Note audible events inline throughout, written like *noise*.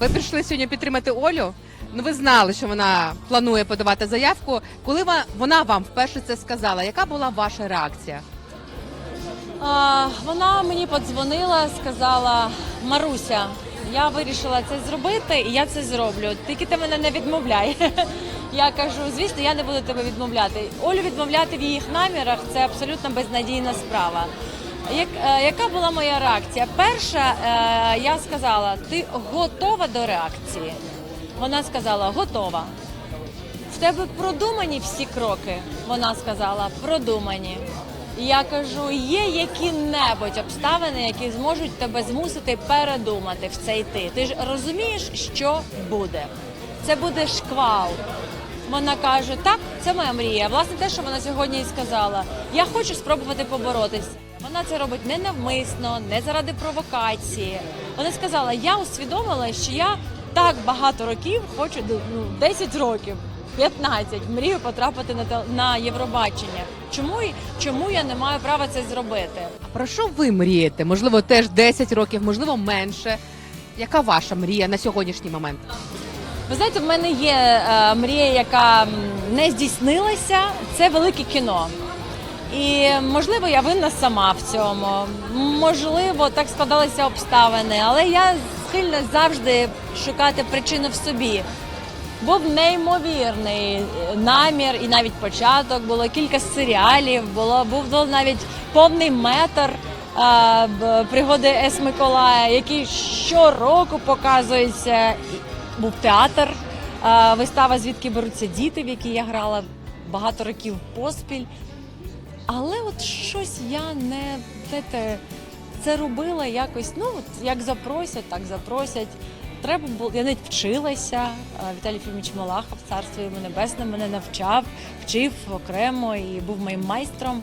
Ви прийшли сьогодні підтримати Олю. Ну, ви знали, що вона планує подавати заявку. Коли вона вам вперше це сказала, яка була ваша реакція? А, вона мені подзвонила, сказала: Маруся, я вирішила це зробити, і я це зроблю. Тільки ти мене не відмовляй. *laughs* Я кажу, звісно, я не буду тебе відмовляти. Олю відмовляти в їх намірах це абсолютно безнадійна справа. Як, е, яка була моя реакція? Перша, е, я сказала, ти готова до реакції. Вона сказала, готова. В тебе продумані всі кроки? Вона сказала, продумані. Я кажу, є які-небудь обставини, які зможуть тебе змусити передумати в це йти. Ти ж розумієш, що буде. Це буде шквал. Вона каже: так, це моя мрія. Власне, те, що вона сьогодні і сказала. Я хочу спробувати поборотись. Вона це робить не навмисно, не заради провокації. Вона сказала: я усвідомила, що я так багато років хочу ну, 10 років. 15, мрію потрапити на на Євробачення. Чому чому я не маю права це зробити? А про що ви мрієте? Можливо, теж 10 років, можливо, менше. Яка ваша мрія на сьогоднішній момент? Ви знаєте, в мене є е, мрія, яка не здійснилася. Це велике кіно. І можливо, я винна сама в цьому. Можливо, так складалися обставини, але я схильна завжди шукати причину в собі. Був неймовірний е, намір, і навіть початок було кілька серіалів. Було був навіть повний метр а, пригоди С. Миколая, який щороку показується. Був театр, а, вистава, звідки беруться діти, в якій я грала багато років поспіль. Але от щось я не знаєте, це робила якось. Ну от як запросять, так запросять. Треба було, я навіть вчилася. Віталій Фіміч Малахов, царство йому небесне, мене навчав, вчив окремо і був моїм майстром.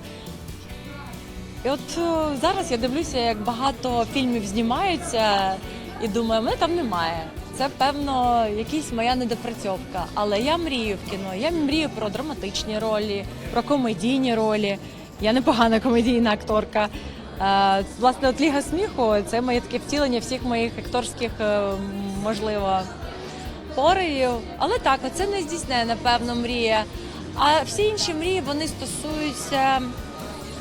І от зараз я дивлюся, як багато фільмів знімаються, і думаю, мене там немає. Це певно якась моя недопрацьовка. Але я мрію в кіно. Я мрію про драматичні ролі, про комедійні ролі. Я непогана комедійна акторка. Е, Власне, от Ліга сміху це моє таке втілення всіх моїх акторських, е, можливо, поривів. Але так, це не здійснена, напевно, мрія. А всі інші мрії вони стосуються,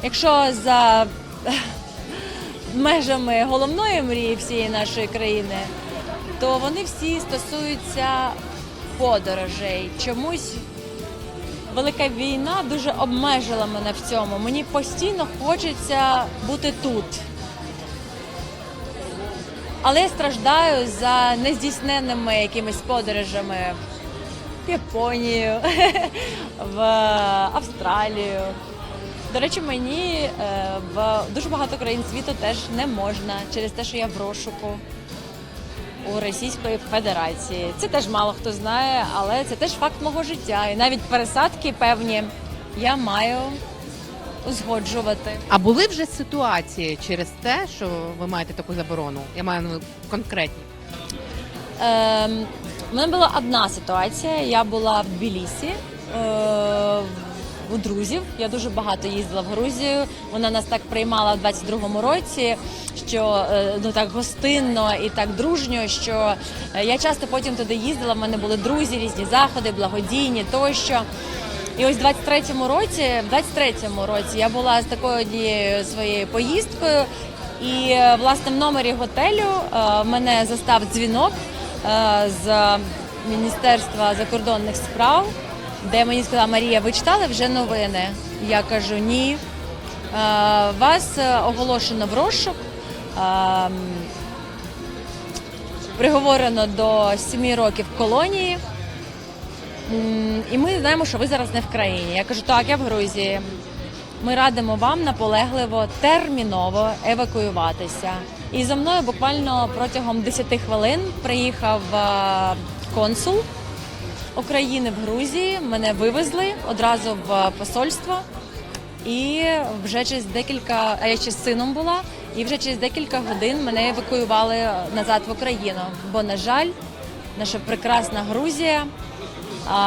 якщо за *laughs* межами головної мрії всієї нашої країни, то вони всі стосуються подорожей. Чомусь велика війна дуже обмежила мене в цьому. Мені постійно хочеться бути тут. Але я страждаю за нездійсненними якимись подорожами в Японію, *laughs* в Австралію. До речі, мені е, в дуже багато країн світу теж не можна через те, що я в розшуку у Російської Федерації. Це теж мало хто знає, але це теж факт мого життя. І навіть пересадки певні я маю узгоджувати. А були вже ситуації через те, що ви маєте таку заборону? Я маю на увазі конкретні. Ем, у мене була одна ситуація. Я була в Тбілісі. Е, у друзів я дуже багато їздила в Грузію. Вона нас так приймала в 22-му році, що е, ну так гостинно і так дружньо. Що е, я часто потім туди їздила. В мене були друзі, різні заходи, благодійні тощо. І ось в 23-му році, в 23-му році я була з такою однією своєю поїздкою, і е, власне в номері готелю мене застав дзвінок з Міністерства закордонних справ, де мені сказала Марія, ви читали вже новини? Я кажу ні. Е, Вас е, оголошено в розшук. е, Приговорено до 7 років колонії. І ми знаємо, що ви зараз не в країні. Я кажу, так, я в Грузії. Ми радимо вам наполегливо терміново евакуюватися. І за мною буквально протягом 10 хвилин приїхав консул України в Грузії. Мене вивезли одразу в посольство. І вже через декілька, а я ще з сином була, і вже через декілька годин мене евакуювали назад в Україну. Бо, на жаль, наша прекрасна Грузія,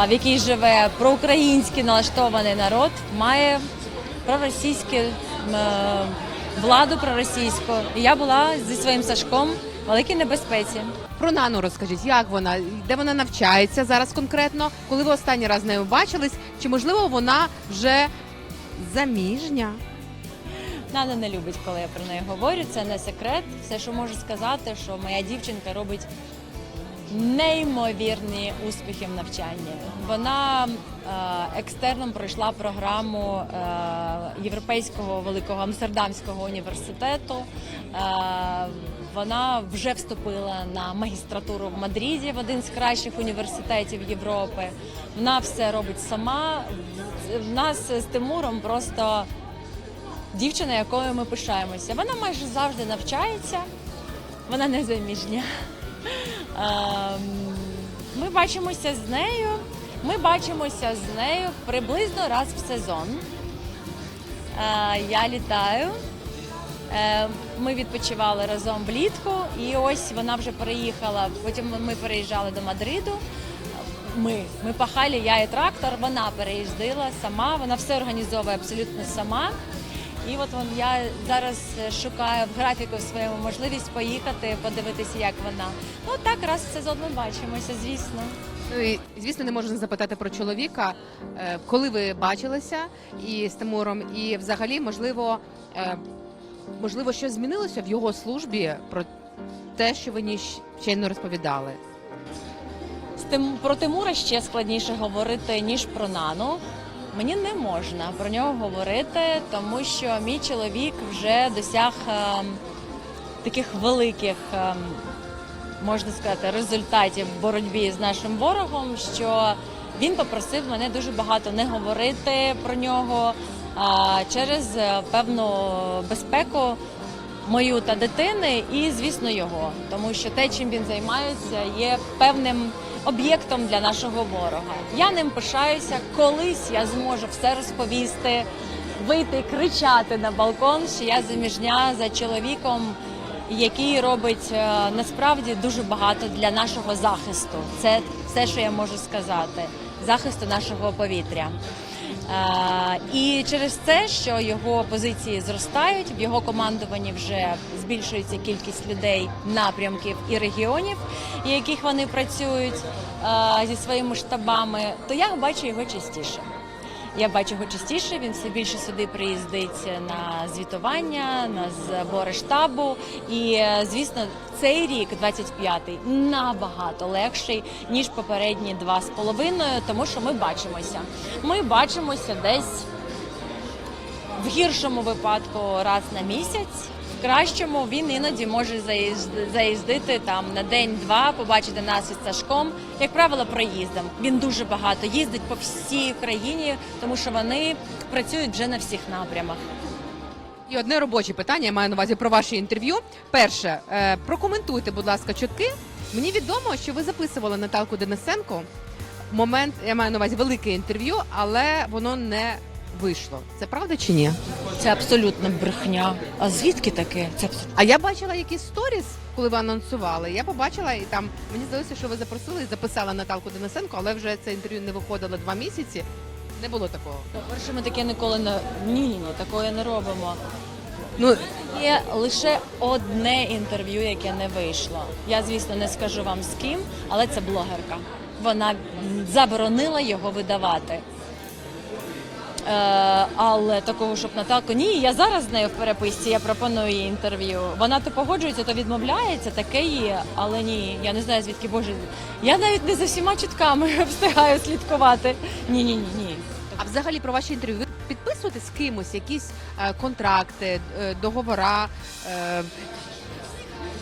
в якій живе проукраїнський налаштований народ, має проросійську е, владу проросійську. І я була зі своїм Сашком в великій небезпеці. Про Нану розкажіть, як вона, де вона навчається зараз конкретно, коли ви останній раз нею бачились, чи можливо вона вже заміжня? Нана не любить, коли я про неї говорю. Це не секрет. Все, що можу сказати, що моя дівчинка робить неймовірні успіхи в навчанні. Вона е, екстерном пройшла програму е, Європейського великого Амстердамського університету. Вона вже вступила на магістратуру в Мадриді в один з кращих університетів Європи. Вона все робить сама. В нас з Тимуром просто дівчина, якою ми пишаємося. Вона майже завжди навчається, вона не заміжня. Ем, Ми бачимося з нею. Ми бачимося з нею приблизно раз в сезон. Е, Я літаю. Е, Ми відпочивали разом влітку, і ось вона вже переїхала. Потім ми переїжджали до Мадриду. Ми, ми пахали, я і трактор. Вона переїздила сама. Вона все організовує абсолютно сама. І от вон я зараз е, шукаю в графіку своєму можливість поїхати, подивитися, як вона. Ну так раз в сезон ми бачимося, звісно. Ну і звісно, не можна запитати про чоловіка, Е, коли ви бачилися і з Тимуром, і взагалі, можливо, можливо, щось змінилося в його службі про те, що ви ще не розповідали. З тим про Тимура ще складніше говорити ніж про Нану. Мені не можна про нього говорити, тому що мій чоловік вже досяг ем, таких великих, ем, можна сказати, результатів в боротьбі з нашим ворогом, що він попросив мене дуже багато не говорити про нього а, через е, певну безпеку мою та дитини, і звісно його, тому що те, чим він займається, є певним об'єктом для нашого ворога. Я ним пишаюся. Колись я зможу все розповісти, вийти, кричати на балкон, що я заміжня за чоловіком. Який робить е, насправді дуже багато для нашого захисту. Це все, що я можу сказати, захисту нашого повітря. І через це, що його позиції зростають, в його командуванні вже збільшується кількість людей, напрямків і регіонів, яких вони працюють зі своїми штабами, то я бачу його частіше. Я бачу його частіше. Він все більше сюди приїздить на звітування, на збори штабу. І е, звісно, цей рік, 25-й, набагато легший ніж попередні два з половиною, тому що ми бачимося. Ми бачимося десь в гіршому випадку раз на місяць. Кращому він іноді може заїзд- заїздити там на день-два, побачити нас із Сашком, як правило, проїздом. Він дуже багато їздить по всій Україні, тому що вони працюють вже на всіх напрямах. І одне робоче питання, я маю на увазі про ваше інтерв'ю. Перше, е, прокоментуйте, будь ласка, чутки. Мені відомо, що ви записували Наталку Денисенко. Момент, я маю на увазі велике інтерв'ю, але воно не вийшло. Це правда чи ні? Це абсолютно брехня. А звідки таке? Це абсолютно. А я бачила якісь сторіс, коли ви анонсували. Я побачила і там мені здалося, що ви запросили і записали Наталку Денисенко, але вже це інтерв'ю не виходило два місяці. Не було такого. По-перше, ми таке ніколи не ні, ні, ні, такого не робимо. Ну Є лише одне інтерв'ю, яке не вийшло. Я, звісно, не скажу вам з ким, але це блогерка. Вона заборонила його видавати. Е, але такого, щоб Наталку, ні, я зараз з нею в переписці, я пропоную їй інтерв'ю. Вона то погоджується, то відмовляється, таке є, але ні, я не знаю звідки Боже. Я навіть не за всіма чутками *laughs* встигаю слідкувати. Ні, ні, ні, ні. а взагалі про ваші інтерв'ю ви підписуєте з кимось якісь е, контракти, е, договора. Е,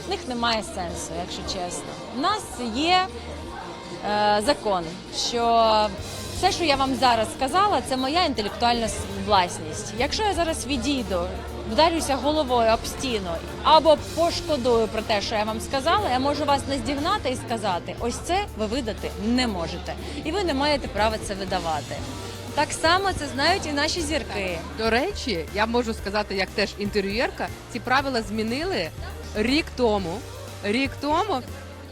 В них немає сенсу, якщо чесно. У нас є е, закон, що все, що я вам зараз сказала, це моя інтелектуальна власність. Якщо я зараз відійду, вдарюся головою об стіну або пошкодую про те, що я вам сказала, я можу вас наздігнати і сказати: ось це ви видати не можете, і ви не маєте права це видавати. Так само це знають і наші зірки. До речі, я можу сказати, як теж інтерв'юєрка, ці правила змінили рік тому. Рік тому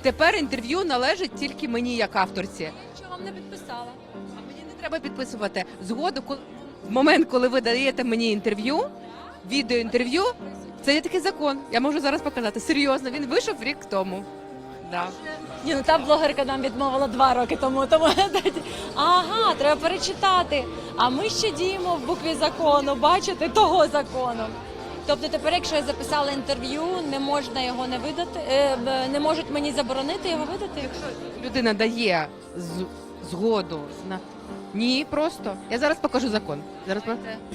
тепер інтерв'ю належить тільки мені як авторці. Вам не підписала? А мені не треба підписувати згоду, коли в момент, коли ви даєте мені інтерв'ю, відеоінтерв'ю, це є такий закон. Я можу зараз показати. Серйозно, він вийшов рік тому. Да. Ні, ну та блогерка нам відмовила два роки тому. Тому *laughs* ага, треба перечитати. А ми ще діємо в букві закону, бачите, того закону. Тобто тепер, якщо я записала інтерв'ю, не можна його не видати, е, не можуть мені заборонити його видати. Людина дає з- згоду на ні, просто я зараз покажу закон. Зараз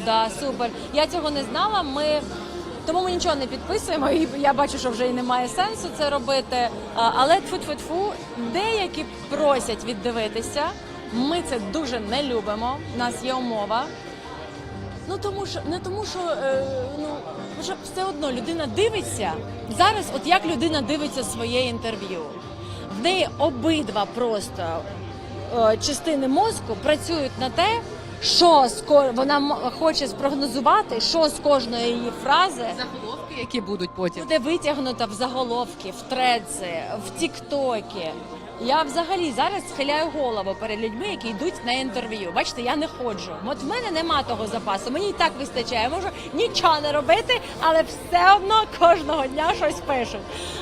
Да, супер. Я цього не знала. Ми тому ми нічого не підписуємо, і я бачу, що вже і немає сенсу це робити. Але тфу-тфу-тфу, деякі просять віддивитися. Ми це дуже не любимо. У нас є умова. Ну тому що не тому, що е, ну що все одно людина дивиться зараз. От як людина дивиться своє інтерв'ю, в неї обидва просто частини мозку працюють на те, що вона хоче спрогнозувати, що з кожної її фрази заголовки, які будуть потім. буде витягнуто в заголовки, в треці, в тіктокі. Я взагалі зараз схиляю голову перед людьми, які йдуть на інтерв'ю. Бачите, я не ходжу. От в мене нема того запасу. Мені і так вистачає. Я можу нічого не робити, але все одно кожного дня щось пишуть.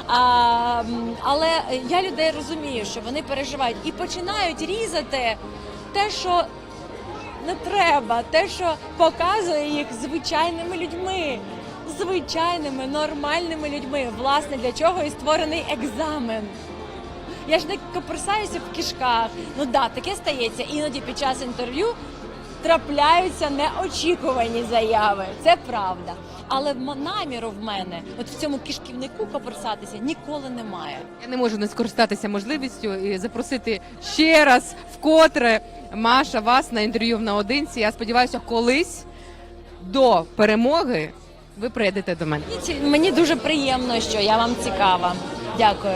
А, але я людей розумію, що вони переживають і починають різати те, що не треба, те, що показує їх звичайними людьми, звичайними нормальними людьми. Власне, для чого і створений екзамен. Я ж не коперсаюся в кишках. Ну да, таке стається. Іноді під час інтерв'ю трапляються неочікувані заяви. Це правда. Але наміру в мене, от в цьому кишківнику коперсатися ніколи немає. Я не можу не скористатися можливістю і запросити ще раз вкотре Маша вас на інтерв'ю в наодинці. Я сподіваюся, колись до перемоги ви прийдете до мене. Мені дуже приємно, що я вам цікава. Дякую.